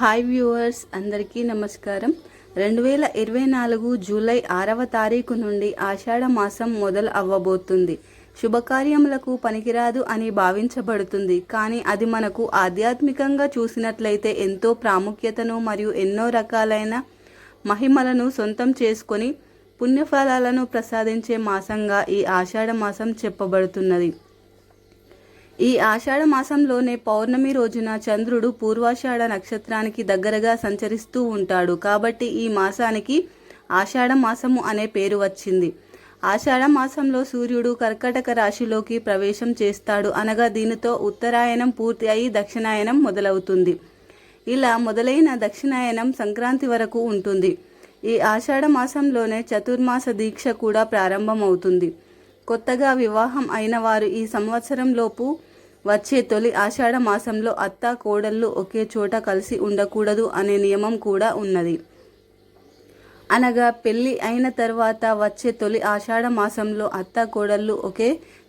Hi viewers అందరికీ నమస్కారం. రెండు వేల ఇరవై నాలుగు జూలై ఆరవ తారీఖు నుండి ఆషాఢ మాసం మొదలు అవ్వబోతుంది. శుభకార్యములకు పనికిరాదు అని భావించబడుతుంది. కానీ అది మనకు ఆధ్యాత్మికంగా చూసినట్లయితే ఎంతో ప్రాముఖ్యతను మరియు ఎన్నో రకాలైన మహిమలను సొంతం చేసుకొని పుణ్యఫలాలను ప్రసాదించే మాసంగా ఈ ఆషాఢ మాసం చెప్పబడుతున్నది. ఈ ఆషాఢ మాసంలోనే పౌర్ణమి రోజున చంద్రుడు పూర్వాషాఢ నక్షత్రానికి దగ్గరగా సంచరిస్తూ ఉంటాడు. కాబట్టి ఈ మాసానికి ఆషాఢ మాసము అనే పేరు వచ్చింది. ఆషాఢ మాసంలో సూర్యుడు కర్కటక రాశిలోకి ప్రవేశం చేస్తాడు. అనగా దీనితో ఉత్తరాయణం పూర్తి అయి దక్షిణాయనం మొదలవుతుంది. ఇలా మొదలైన దక్షిణాయనం సంక్రాంతి వరకు ఉంటుంది. ఈ ఆషాఢ మాసంలోనే చతుర్మాస దీక్ష కూడా ప్రారంభమవుతుంది. కొత్తగా వివాహం అయిన వారు ఈ సంవత్సరంలోపు వచ్చే తొలి ఆషాఢ మాసంలో అత్త కోడళ్ళు ఒకే చోట కలిసి ఉండకూడదు అనే నియమం కూడా ఉన్నది. అనగా పెళ్ళి అయిన తర్వాత వచ్చే తొలి ఆషాఢ మాసంలో అత్త కోడళ్ళు ఒకే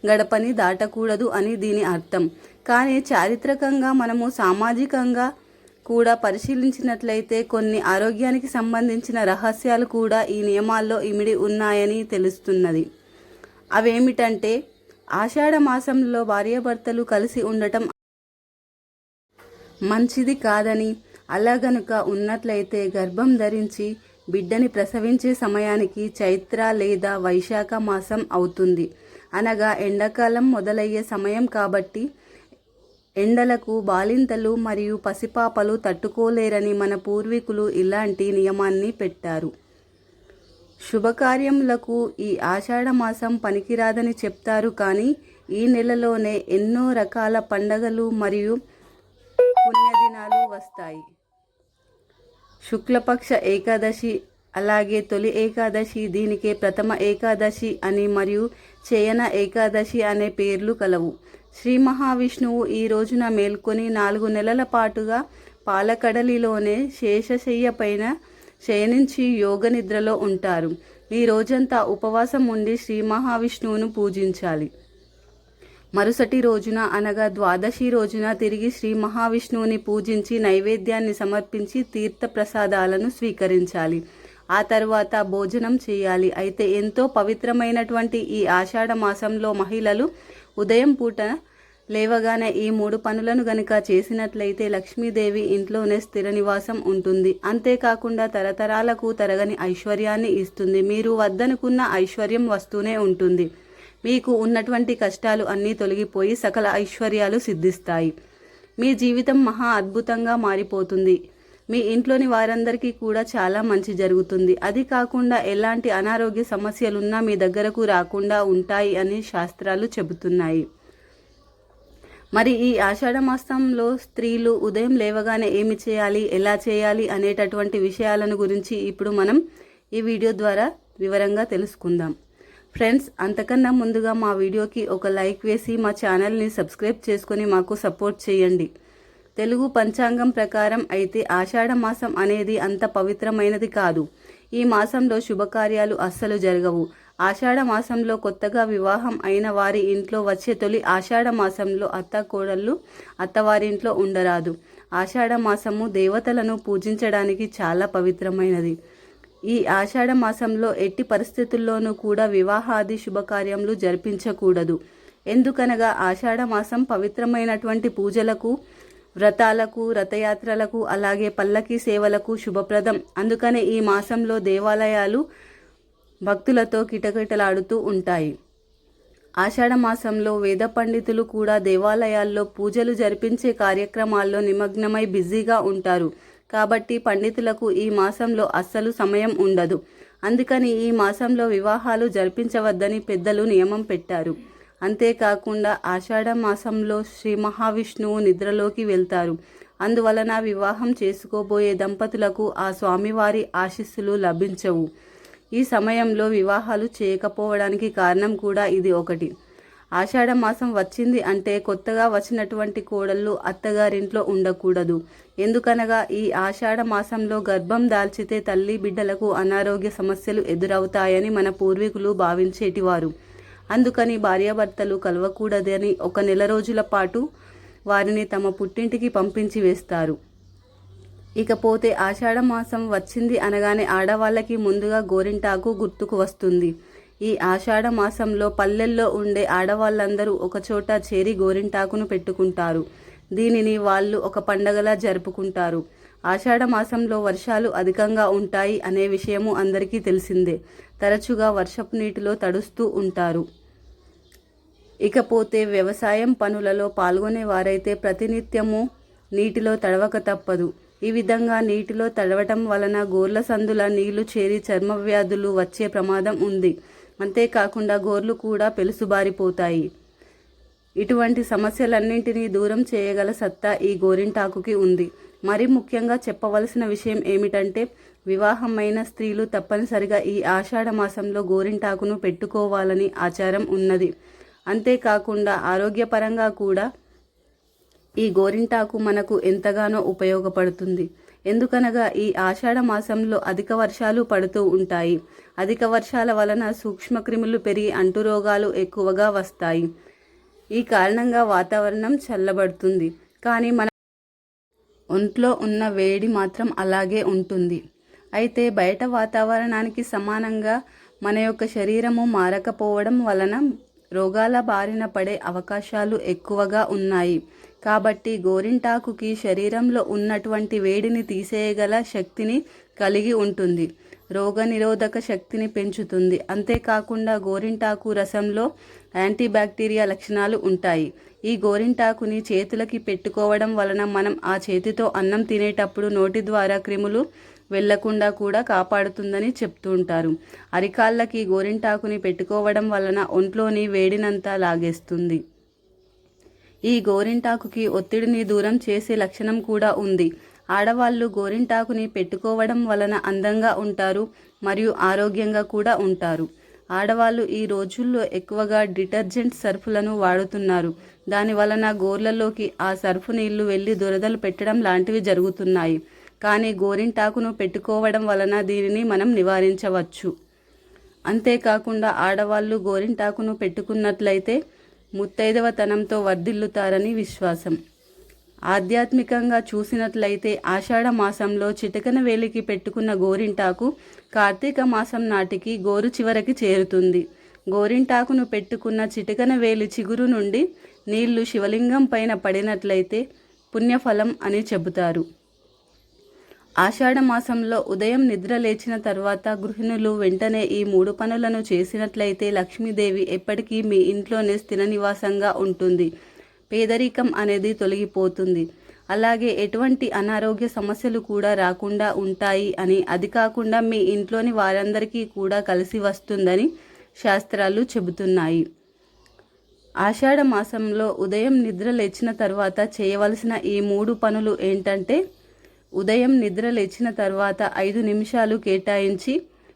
గడపని దాటకూడదు అని దీని అర్థం. కానీ చారిత్రకంగా మనము సామాజికంగా కూడా పరిశీలించినట్లయితే కొన్ని ఆరోగ్యానికి సంబంధించిన రహస్యాలు కూడా ఈ నియమాల్లో ఇమిడి ఉన్నాయని తెలుస్తున్నది. అవేమిటంటే ఆషాఢ మాసంలో భార్యాభర్తలు కలిసి ఉండటం మంచిది కాదని అలా గనుక ఉన్నట్లయితే గర్భం ధరించి బిడ్డని ప్రసవించే సమయానికి చైత్ర లేదా వైశాఖ మాసం అవుతుంది. అనగా ఎండాకాలం మొదలయ్యే సమయం కాబట్టి ఎండలకు బాలింతలు మరియు పసిపాపలు తట్టుకోలేరని మన పూర్వీకులు ఇలాంటి నియమాన్ని పెట్టారు. శుభకార్యములకు ఈ ఆషాఢ మాసం పనికిరాదని చెప్తారు కానీ ఈ నెలలోనే ఎన్నో రకాల పండగలు మరియు పుణ్యదినాలు వస్తాయి. శుక్లపక్ష ఏకాదశి అలాగే తొలి ఏకాదశి దీనికే ప్రథమ ఏకాదశి అని మరియు చేయన ఏకాదశి అనే పేర్లు కలవు. శ్రీ మహావిష్ణువు ఈ రోజున మేల్కొని నాలుగు నెలల పాటుగా పాలకడలిలోనే శేషశయ్య పైన శయనించి యోగ నిద్రలో ఉంటారు. ఈ రోజంతా ఉపవాసం ఉండి శ్రీ మహావిష్ణువును పూజించాలి. మరుసటి రోజున అనగా ద్వాదశి రోజున తిరిగి శ్రీ మహావిష్ణువుని పూజించి నైవేద్యాన్ని సమర్పించి తీర్థ ప్రసాదాలను స్వీకరించాలి. ఆ తర్వాత భోజనం చేయాలి. అయితే ఎంతో పవిత్రమైనటువంటి ఈ ఆషాఢ మాసంలో మహిళలు ఉదయం పూట లేవగానే ఈ మూడు పనులను గనుక చేసినట్లయితే లక్ష్మీదేవి ఇంట్లోనే స్థిర నివాసం ఉంటుంది. అంతేకాకుండా తరతరాలకు తరగని ఐశ్వర్యాన్ని ఇస్తుంది. మీరు వద్దనుకున్న ఐశ్వర్యం వస్తూనే ఉంటుంది. మీకు ఉన్నటువంటి కష్టాలు అన్నీ తొలగిపోయి సకల ఐశ్వర్యాలు సిద్ధిస్తాయి. మీ జీవితం మహా అద్భుతంగా మారిపోతుంది. మీ ఇంట్లోని వారందరికీ కూడా చాలా మంచి జరుగుతుంది. అది కాకుండా ఎలాంటి అనారోగ్య సమస్యలున్నా మీ దగ్గరకు రాకుండా ఉంటాయి అని శాస్త్రాలు చెబుతున్నాయి. మరి ఈ ఆషాఢ మాసంలో స్త్రీలు ఉదయం లేవగానే ఏమి చేయాలి ఎలా చేయాలి అనేటటువంటి విషయాలను గురించి ఇప్పుడు మనం ఈ వీడియో ద్వారా వివరంగా తెలుసుకుందాం. ఫ్రెండ్స్ అంతకన్నా ముందుగా మా వీడియోకి ఒక లైక్ వేసి మా ఛానల్ని సబ్స్క్రైబ్ చేసుకొని మాకు సపోర్ట్ చేయండి. తెలుగు పంచాంగం ప్రకారం అయితే ఆషాఢ మాసం అనేది అంత పవిత్రమైనది కాదు. ఈ మాసంలో శుభకార్యాలు అస్సలు జరగవు. ఆషాఢ మాసంలో కొత్తగా వివాహం అయిన వారి ఇంట్లో వచ్చే తొలి ఆషాఢ మాసంలో అత్త కోడళ్ళు అత్తవారింట్లో ఉండరాదు. ఆషాఢ మాసము దేవతలను పూజించడానికి చాలా పవిత్రమైనది. ఈ ఆషాఢ మాసంలో ఎట్టి పరిస్థితుల్లోనూ కూడా వివాహాది శుభకార్యములు జరిపించకూడదు. ఎందుకనగా ఆషాఢ మాసం పవిత్రమైనటువంటి పూజలకు వ్రతాలకు రథయాత్రలకు అలాగే పల్లకీ సేవలకు శుభప్రదం. అందుకనే ఈ మాసంలో దేవాలయాలు భక్తులతో కిటకిటలాడుతూ ఉంటాయి. ఆషాఢ మాసంలో వేద పండితులు కూడా దేవాలయాల్లో పూజలు జరిపించే కార్యక్రమాల్లో నిమగ్నమై బిజీగా ఉంటారు. కాబట్టి పండితులకు ఈ మాసంలో అస్సలు సమయం ఉండదు. అందుకని ఈ మాసంలో వివాహాలు జరిపించవద్దని పెద్దలు నియమం పెట్టారు. అంతేకాకుండా ఆషాఢ మాసంలో శ్రీ మహావిష్ణువు నిద్రలోకి వెళ్తారు. అందువలన వివాహం చేసుకోబోయే దంపతులకు ఆ స్వామివారి ఆశీస్సులు లభించవు. ఈ సమయంలో వివాహాలు చేయకపోవడానికి కారణం కూడా ఇది ఒకటి. ఆషాఢ మాసం వచ్చింది అంటే కొత్తగా వచ్చినటువంటి కోడళ్ళు అత్తగారింట్లో ఉండకూడదు. ఎందుకనగా ఈ ఆషాఢ మాసంలో గర్భం దాల్చితే తల్లి బిడ్డలకు అనారోగ్య సమస్యలు ఎదురవుతాయని మన పూర్వీకులు భావించేటివారు. అందుకని భార్యాభర్తలు కలవకూడదని ఒక నెల రోజుల పాటు వారిని తమ పుట్టింటికి పంపించి వేస్తారు. ఇకపోతే ఆషాఢ మాసం వచ్చింది అనగానే ఆడవాళ్ళకి ముందుగా గోరింటాకు గుర్తుకు వస్తుంది. ఈ ఆషాఢ మాసంలో పల్లెల్లో ఉండే ఆడవాళ్ళందరూ ఒకచోట చేరి గోరింటాకును పెట్టుకుంటారు. దీనిని వాళ్ళు ఒక పండగలా జరుపుకుంటారు. ఆషాఢ మాసంలో వర్షాలు అధికంగా ఉంటాయి అనే విషయము అందరికీ తెలిసిందే. తరచుగా వర్షపు నీటిలో తడుస్తూ ఉంటారు. ఇకపోతే వ్యవసాయం పనులలో పాల్గొనే వారైతే ప్రతినిత్యము నీటిలో తడవక తప్పదు. ఈ విధంగా నీటిలో తడవటం వలన గోర్ల సందుల నీళ్ళు చేరి చర్మ వ్యాధులు వచ్చే ప్రమాదం ఉంది. అంతేకాకుండా గోర్లు కూడా పెలుసుబారిపోతాయి. ఇటువంటి సమస్యలన్నింటినీ దూరం చేయగల సత్తా ఈ గోరింటాకుకి ఉంది. మరి ముఖ్యంగా చెప్పవలసిన విషయం ఏమిటంటే వివాహమైన స్త్రీలు తప్పనిసరిగా ఈ ఆషాఢ మాసంలో గోరింటాకును పెట్టుకోవాలని ఆచారం ఉన్నది. అంతేకాకుండా ఆరోగ్యపరంగా కూడా ఈ గోరింటాకు మనకు ఎంతగానో ఉపయోగపడుతుంది. ఎందుకనగా ఈ ఆషాఢ మాసంలో అధిక వర్షాలు పడుతూ ఉంటాయి. అధిక వర్షాల వలన సూక్ష్మక్రిములు పెరిగి అంటురోగాలు ఎక్కువగా వస్తాయి. ఈ కారణంగా వాతావరణం చల్లబడుతుంది. కానీ మన ఒంట్లో ఉన్న వేడి మాత్రం అలాగే ఉంటుంది. అయితే బయట వాతావరణానికి సమానంగా మన యొక్క శరీరము మారకపోవడం వలన రోగాల బారిన పడే అవకాశాలు ఎక్కువగా ఉన్నాయి. కాబట్టి గోరింటాకుకి శరీరంలో ఉన్నటువంటి వేడిని తీసేయగల శక్తిని కలిగి ఉంటుంది. రోగనిరోధక శక్తిని పెంచుతుంది. అంతేకాకుండా గోరింటాకు రసంలో యాంటీబ్యాక్టీరియా లక్షణాలు ఉంటాయి. ఈ గోరింటాకుని చేతులకి పెట్టుకోవడం వలన మనం ఆ చేతితో అన్నం తినేటప్పుడు నోటి ద్వారా క్రిములు వెళ్ళకుండా కూడా కాపాడుతుందని చెప్తూ ఉంటారు. అరికాళ్ళకి గోరింటాకుని పెట్టుకోవడం వలన ఒంట్లోని వేడినంతా లాగేస్తుంది. ఈ గోరింటాకుకి ఒత్తిడిని దూరం చేసే లక్షణం కూడా ఉంది. ఆడవాళ్ళు గోరింటాకుని పెట్టుకోవడం వలన అందంగా ఉంటారు మరియు ఆరోగ్యంగా కూడా ఉంటారు. ఆడవాళ్ళు ఈ రోజుల్లో ఎక్కువగా డిటర్జెంట్ సర్ఫులను వాడుతున్నారు. దాని వలన గోర్లలోకి ఆ సర్ఫు నీళ్ళు వెళ్ళి దురదలు పెట్టడం లాంటివి జరుగుతున్నాయి. కానీ గోరింటాకును పెట్టుకోవడం వలన దీనిని మనం నివారించవచ్చు. అంతేకాకుండా ఆడవాళ్ళు గోరింటాకును పెట్టుకున్నట్లయితే ముత్తైదవతనంతో వర్ధిల్లుతారని విశ్వాసం. ఆధ్యాత్మికంగా చూసినట్లయితే ఆషాఢ మాసంలో చిటకన వేలికి పెట్టుకున్న గోరింటాకు కార్తీక మాసం నాటికి గోరు చివరికి చేరుతుంది. గోరింటాకును పెట్టుకున్న చిటకన వేలి చిగురు నుండి నీళ్ళు శివలింగం పైన పడినట్లయితే పుణ్యఫలం అని చెబుతారు. ఆషాఢ మాసంలో ఉదయం నిద్ర లేచిన తర్వాత గృహిణులు వెంటనే ఈ మూడు పనులను చేసినట్లయితే లక్ష్మీదేవి ఎప్పటికీ మీ ఇంట్లోనే స్థిర నివాసంగా ఉంటుంది. పేదరికం అనేది తొలగిపోతుంది. అలాగే ఎటువంటి అనారోగ్య సమస్యలు కూడా రాకుండా ఉంటాయి అని అది కాకుండా మీ ఇంట్లోని వారందరికీ కూడా కలిసి వస్తుందని శాస్త్రాలు చెబుతున్నాయి. ఆషాఢ మాసంలో ఉదయం నిద్ర లేచిన తర్వాత చేయవలసిన ఈ మూడు పనులు ఏంటంటే ఉదయం నిద్ర లేచిన తర్వాత ఐదు నిమిషాలు కేటాయించి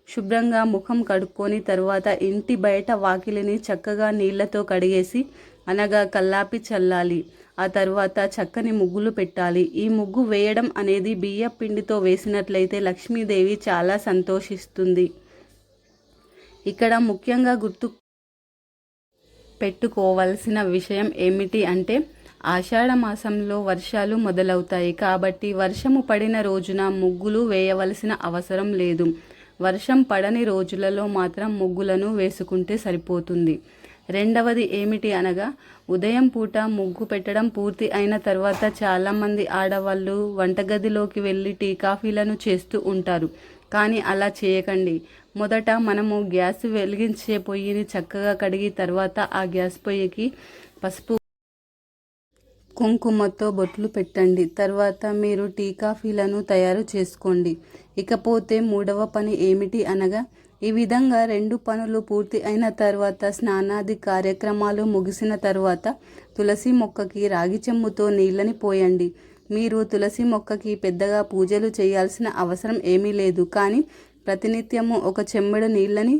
శుభ్రంగా ముఖం కడుక్కొని తర్వాత ఇంటి బయట వాకిలిని చక్కగా నీళ్ళతో కడిగేసి అనగా కల్లాపి చల్లాలి. ఆ తర్వాత చక్కని ముగ్గులు పెట్టాలి. ఈ ముగ్గు వేయడం అనేది బియ్య పిండితో వేసినట్లయితే లక్ష్మీదేవి చాలా సంతోషిస్తుంది. ఇక్కడ ముఖ్యంగా గుర్తు పెట్టుకోవలసిన విషయం ఏమిటి అంటే ఆషాఢ మాసంలో వర్షాలు మొదలవుతాయి కాబట్టి వర్షము పడిన రోజున ముగ్గులు వేయవలసిన అవసరం లేదు. వర్షం పడని రోజులలో మాత్రం ముగ్గులను వేసుకుంటే సరిపోతుంది. రెండవది ఏమిటి అనగా ఉదయం పూట ముగ్గు పెట్టడం పూర్తి అయిన తర్వాత చాలామంది ఆడవాళ్ళు వంటగదిలోకి వెళ్ళి టీ కాఫీలను చేస్తూ ఉంటారు. కానీ అలా చేయకండి. మొదట మనము గ్యాస్ వెలిగించే పొయ్యిని చక్కగా కడిగి తర్వాత ఆ గ్యాస్ పొయ్యికి పసుపు కుంకుమతో బొట్లు పెట్టండి. తర్వాత మీరు టీ కాఫీలను తయారు చేసుకోండి. ఇకపోతే మూడవ పని ఏమిటి అనగా ఈ విధంగా రెండు పనులు పూర్తి అయిన తర్వాత స్నానాది కార్యక్రమాలు ముగిసిన తర్వాత తులసి మొక్కకి రాగి చెమ్ముతో నీళ్ళని పోయండి. మీరు తులసి మొక్కకి పెద్దగా పూజలు చేయాల్సిన అవసరం ఏమీ లేదు. కానీ ప్రతినిత్యము ఒక చెమ్మెడు నీళ్ళని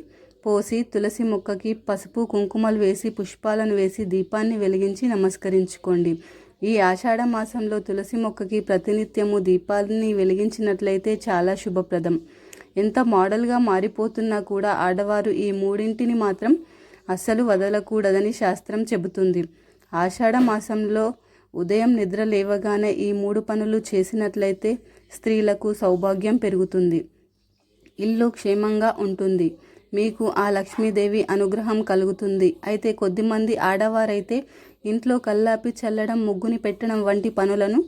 పోసి తులసి మొక్కకి పసుపు కుంకుమలు వేసి పుష్పాలను వేసి దీపాన్ని వెలిగించి నమస్కరించుకోండి. ఈ ఆషాఢ మాసంలో తులసి మొక్కకి ప్రతినిత్యము దీపాలని వెలిగించినట్లయితే చాలా శుభప్రదం. ఎంత మోడల్గా మారిపోతున్నా కూడా ఆడవారు ఈ మూడింటిని మాత్రం అస్సలు వదలకూడదని శాస్త్రం చెబుతుంది. ఆషాఢ మాసంలో ఉదయం నిద్ర లేవగానే ఈ మూడు పనులు చేసినట్లయితే స్త్రీలకు సౌభాగ్యం పెరుగుతుంది. ఇల్లు క్షేమంగా ఉంటుంది. మీకు ఆ లక్ష్మీదేవి అనుగ్రహం కలుగుతుంది. అయితే కొద్దిమంది ఆడవారైతే ఇంట్లో కల్లాపి చల్లడం ముగ్గుని పెట్టడం వంటి పనులను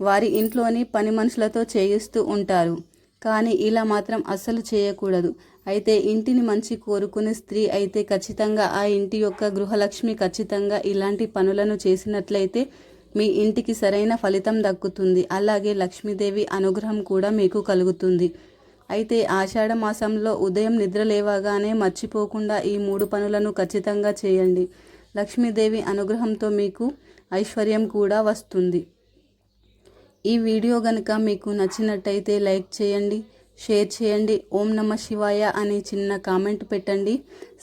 వారి ఇంట్లోని పని మనుషులతో చేయిస్తూ ఉంటారు. కానీ ఇలా మాత్రం అస్సలు చేయకూడదు. అయితే ఇంటిని మంచి కోరుకునే స్త్రీ అయితే ఖచ్చితంగా ఆ ఇంటి యొక్క గృహలక్ష్మి ఖచ్చితంగా ఇలాంటి పనులను చేసినట్లయితే మీ ఇంటికి సరైన ఫలితం దక్కుతుంది. అలాగే లక్ష్మీదేవి అనుగ్రహం కూడా మీకు కలుగుతుంది. అయితే ఆషాఢ మాసంలో ఉదయం నిద్ర లేవగానే మర్చిపోకుండా ఈ మూడు పనులను ఖచ్చితంగా చేయండి. లక్ష్మీదేవి అనుగ్రహంతో మీకు ఐశ్వర్యం కూడా వస్తుంది. ఈ వీడియో కనుక మీకు నచ్చినట్టయితే లైక్ చేయండి షేర్ చేయండి ఓం నమ శివాయ అని చిన్న కామెంట్ పెట్టండి.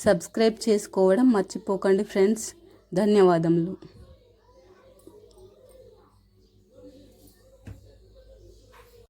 సబ్స్క్రైబ్ చేసుకోవడం మర్చిపోకండి ఫ్రెండ్స్. ధన్యవాదములు.